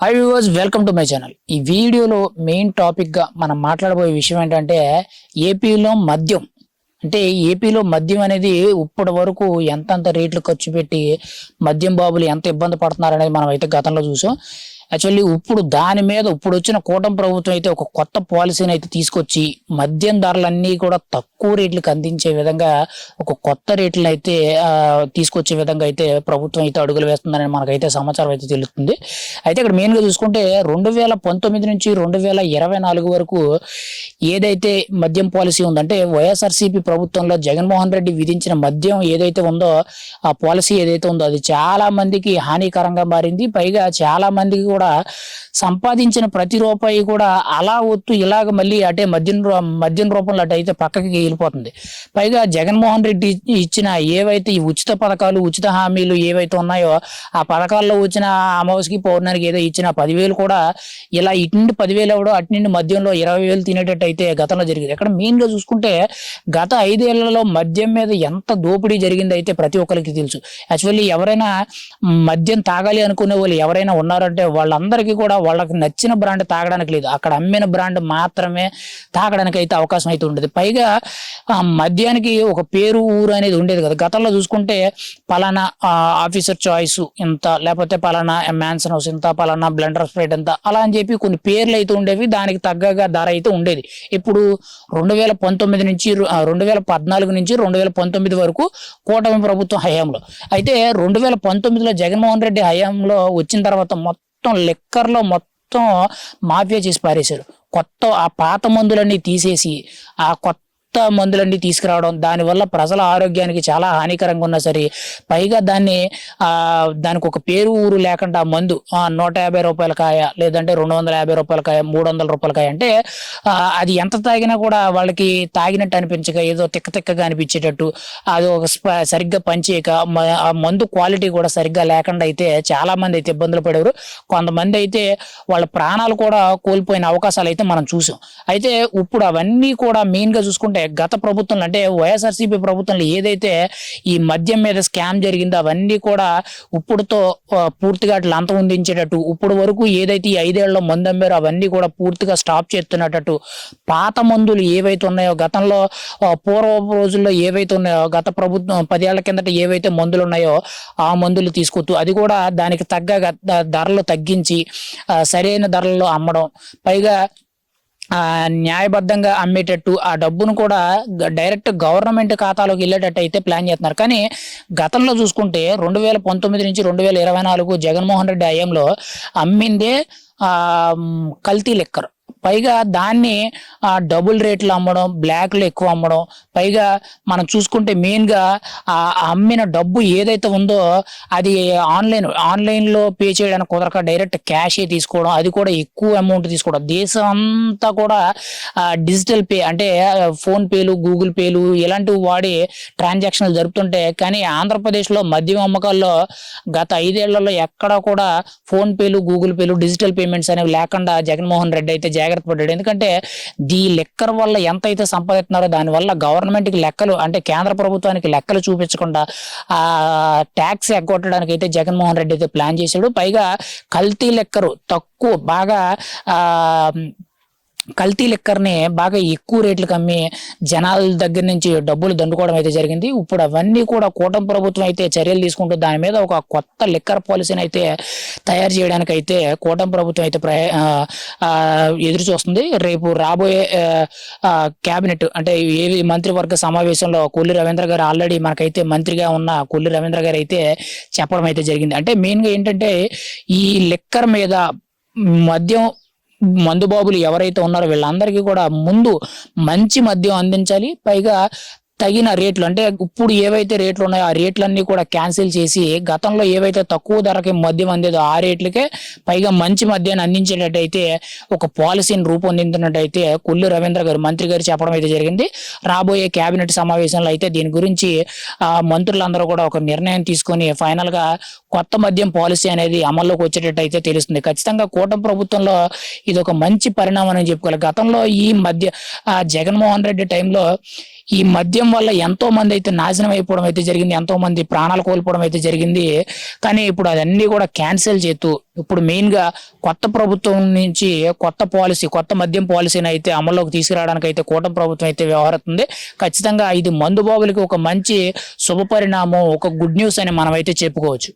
Hi viewers welcome to my channel ఈ వీడియోలో main టాపిక్గా మనం మాట్లాడబోయే విషయం ఏంటంటే ఏపీలో మద్యం. అంటే ఏపీలో మద్యం అనేది ఇప్పటి వరకు ఎంతంత రేట్లు ఖర్చు పెట్టి మద్యం బాబులు ఎంత ఇబ్బంది పడుతున్నారు అనేది మనం అయితే గతంలో చూసాం. యాక్చువల్లీ ఇప్పుడు దాని మీద ఇప్పుడు వచ్చిన కూటమి ప్రభుత్వం అయితే ఒక కొత్త పాలసీని అయితే తీసుకొచ్చి మద్యం ధరలన్నీ కూడా తక్కువ రేట్లకు అందించే విధంగా ఒక కొత్త రేట్లను అయితే తీసుకొచ్చే విధంగా అయితే ప్రభుత్వం అయితే అడుగులు వేస్తుందని మనకైతే సమాచారం అయితే తెలుస్తుంది. అయితే ఇక్కడ మెయిన్గా చూసుకుంటే రెండు వేల పంతొమ్మిది నుంచి రెండు వేల ఇరవై నాలుగు వరకు ఏదైతే మద్యం పాలసీ ఉందంటే వైఎస్ఆర్సీపీ ప్రభుత్వంలో జగన్మోహన్ రెడ్డి విధించిన మద్యం ఏదైతే ఉందో ఆ పాలసీ ఏదైతే ఉందో అది చాలా మందికి హానికరంగా మారింది. పైగా చాలా మందికి కూడా సంపాదించిన ప్రతి రూపాయి కూడా అలా వత్తు ఇలాగ మళ్ళీ అటే మద్యం మద్యం రూపంలో అటు అయితే పక్కకి వెళ్ళిపోతుంది పైగా జగన్మోహన్ రెడ్డి ఇచ్చిన ఏవైతే ఈ ఉచిత పథకాలు ఉచిత హామీలు ఏవైతే ఉన్నాయో ఆ పథకాల్లో వచ్చిన అమావాస్యకి పౌర్ణానికి ఏదో ఇచ్చిన పదివేలు కూడా ఇలా ఇటు నుండి పదివేలు ఎవడో అటు నుండి మద్యంలో ఇరవై వేలు తినేటట్టు అయితే గతంలో జరిగింది. ఇక్కడ మెయిన్గా చూసుకుంటే గత ఐదేళ్ళలో మద్యం మీద ఎంత దోపిడీ జరిగింది అయితే ప్రతి ఒక్కరికి తెలుసు. యాక్చువల్లీ ఎవరైనా మద్యం తాగాలి అనుకునే వాళ్ళు ఎవరైనా ఉన్నారంటే వాళ్ళందరికీ కూడా వాళ్ళకి నచ్చిన బ్రాండ్ తాగడానికి లేదు. అక్కడ అమ్మిన బ్రాండ్ మాత్రమే తాగడానికి అయితే అవకాశం అయితే ఉండేది. పైగా ఆ మద్యానికి ఒక పేరు ఊరు అనేది ఉండేది కదా. గతంలో చూసుకుంటే పలానా ఆఫీసర్ చాయిస్ ఇంత లేకపోతే పలానా మ్యాన్సన్ హౌస్ ఇంత పలానా బ్లెండర్ స్ప్రేట్ ఇంత అలా అని చెప్పి కొన్ని పేర్లు అయితే ఉండేవి. దానికి తగ్గగా ధర అయితే ఉండేది. ఇప్పుడు రెండు వేల పంతొమ్మిది నుంచి రెండు వేల పద్నాలుగు నుంచి రెండు వేల పంతొమ్మిది వరకు కూటమి ప్రభుత్వం హయాంలో. అయితే రెండు వేల పంతొమ్మిదిలో జగన్మోహన్ రెడ్డి హయాంలో వచ్చిన తర్వాత మొత్తం మొత్తం లెక్కర్లో మొత్తం మాఫియా చేసి పారేశారు. కొత్త ఆ పాత మందులన్నీ తీసేసి ఆ కొత్త మందులన్నీ తీసుకురావడం దానివల్ల ప్రజల ఆరోగ్యానికి చాలా హానికరంగా ఉన్నా సరే పైగా దాన్ని ఆ దానికి ఒక పేరు ఊరు లేకుండా మందు ఆ, నూట యాభై రూపాయల కాయ లేదంటే రెండు వందల యాభై రూపాయల కాయ మూడు వందల రూపాయల కాయ అంటే అది ఎంత తాగినా కూడా వాళ్ళకి తాగినట్టు అనిపించక ఏదో తిక్క తిక్కగా అనిపించేటట్టు అది ఒక సరిగ్గా పనిచేయక ఆ మందు క్వాలిటీ కూడా సరిగ్గా లేకుండా అయితే చాలా మంది అయితే ఇబ్బందులు పడేవారు. కొంతమంది అయితే వాళ్ళ ప్రాణాలు కూడా కోల్పోయిన అవకాశాలు అయితే మనం చూసాం. అయితే ఇప్పుడు అవన్నీ కూడా మెయిన్గా చూసుకుంటే గత ప్రభుత్వంలో అంటే వైఎస్ఆర్సీపీ ప్రభుత్వంలో ఏదైతే ఈ మద్యం మీద స్కామ్ జరిగిందో అవన్నీ కూడా ఇప్పుడుతో పూర్తిగా అట్లా అంతం ఉందించేటట్టు ఇప్పుడు వరకు ఏదైతే ఈ ఐదేళ్ళలో మందు అమ్మారో అవన్నీ కూడా పూర్తిగా స్టాప్ చేస్తున్నట్టు పాత మందులు ఏవైతే ఉన్నాయో గతంలో పూర్వ రోజుల్లో ఏవైతే ఉన్నాయో గత ప్రభుత్వం పదేళ్ళ కిందట ఏవైతే మందులు ఉన్నాయో ఆ మందులు తీసుకొస్తూ అది కూడా దానికి తగ్గ ధరలు తగ్గించి సరైన ధరల్లో అమ్మడం పైగా న్యాయబద్ధంగా అమ్మేటట్టు ఆ డబ్బును కూడా డైరెక్ట్ గవర్నమెంట్ ఖాతాలోకి వెళ్ళేటట్టు అయితే ప్లాన్ చేస్తున్నారు. కానీ గతంలో చూసుకుంటే రెండు వేల పంతొమ్మిది నుంచి రెండు వేల ఇరవై నాలుగు జగన్మోహన్ రెడ్డి హయాంలో అమ్మిందే ఆ కల్తీ లెక్కర్. పైగా దాన్ని ఆ డబుల్ రేట్లు అమ్మడం బ్లాక్లు ఎక్కువ అమ్మడం పైగా మనం చూసుకుంటే మెయిన్గా ఆ అమ్మిన డబ్బు ఏదైతే ఉందో అది ఆన్లైన్ ఆన్లైన్లో పే చేయడానికి కుదరక డైరెక్ట్ క్యాషే తీసుకోవడం అది కూడా ఎక్కువ అమౌంట్ తీసుకోవడం. దేశం అంతా కూడా డిజిటల్ పే అంటే ఫోన్ పేలు గూగుల్ పేలు ఇలాంటివి వాడి ట్రాన్సాక్షన్లు జరుపుతుంటే కానీ ఆంధ్రప్రదేశ్లో మద్యం అమ్మకాల్లో గత ఐదేళ్ళలో ఎక్కడ కూడా ఫోన్ పేలు గూగుల్ పేలు డిజిటల్ పేమెంట్స్ అనేవి లేకుండా జగన్మోహన్ రెడ్డి అయితే జాగ్రత్త పడ్డాడు. ఎందుకంటే దీ లెక్కర్ వల్ల ఎంత అయితే సంపాదిస్తున్నారో దాని వల్ల గవర్నమెంట్కి లెక్కలు అంటే కేంద్ర ప్రభుత్వానికి లెక్కలు చూపించకుండా ఆ ట్యాక్స్ ఎగ్గొట్టడానికి అయితే జగన్మోహన్ రెడ్డి అయితే ప్లాన్ చేశాడు. పైగా కల్తీ లెక్కరు తక్కువ బాగా ఆ కల్తీ లిక్కర్ని బాగా ఎక్కువ రేట్లకు అమ్మి జనాల దగ్గర నుంచి డబ్బులు దండుకోవడం అయితే జరిగింది. ఇప్పుడు అవన్నీ కూడా కూటమి ప్రభుత్వం అయితే చర్యలు తీసుకుంటూ దాని మీద ఒక కొత్త లిక్కర్ పాలసీని అయితే తయారు చేయడానికి అయితే కూటమి ప్రభుత్వం అయితే ప్రయ ఎదురు చూస్తుంది. రేపు రాబోయే క్యాబినెట్ అంటే ఏ మంత్రివర్గ సమావేశంలో కొల్లి రవీంద్ర గారు ఆల్రెడీ మనకైతే మంత్రిగా ఉన్న కొల్లి రవీంద్ర గారు అయితే చెప్పడం అయితే జరిగింది. అంటే మెయిన్గా ఏంటంటే ఈ లిక్కర్ మీద మద్యం మందుబాబులు ఎవరైతే ఉన్నారో వీళ్ళందరికీ కూడా ముందు మంచి మద్యం అందించాలి. పైగా తగిన రేట్లు అంటే ఇప్పుడు ఏవైతే రేట్లు ఉన్నాయో ఆ రేట్లన్నీ కూడా క్యాన్సిల్ చేసి గతంలో ఏవైతే తక్కువ ధరకి మద్యం అందేదో ఆ రేట్లకే పైగా మంచి మద్యాన్ని అందించేటట్టయితే ఒక పాలసీని రూపొందించినట్టయితే కొల్లు రవీంద్ర గారు మంత్రి గారు చెప్పడం అయితే జరిగింది. రాబోయే కేబినెట్ సమావేశంలో అయితే దీని గురించి ఆ మంత్రులందరూ కూడా ఒక నిర్ణయం తీసుకొని ఫైనల్గా కొత్త మద్యం పాలసీ అనేది అమల్లోకి వచ్చేటట్టు అయితే తెలుస్తుంది. ఖచ్చితంగా కూటమి ప్రభుత్వంలో ఇది ఒక మంచి పరిణామం అని చెప్పుకోవాలి. గతంలో ఈ మధ్య ఆ జగన్మోహన్ రెడ్డి టైంలో ఈ మద్యం వల్ల ఎంతో మంది అయితే నాశనం అయిపోవడం అయితే జరిగింది ఎంతో మంది ప్రాణాలు కోల్పోవడం అయితే జరిగింది. కానీ ఇప్పుడు అదన్నీ కూడా క్యాన్సిల్ చేస్తూ ఇప్పుడు మెయిన్గా కొత్త ప్రభుత్వం నుంచి కొత్త పాలసీ కొత్త మద్యం పాలసీని అయితే అమల్లోకి తీసుకురావడానికి అయితే కూటమి ప్రభుత్వం అయితే వ్యవహరిస్తుంది. ఖచ్చితంగా ఇది మందుబాబులకి ఒక మంచి శుభ పరిణామం ఒక గుడ్ న్యూస్ అని మనం అయితే చెప్పుకోవచ్చు.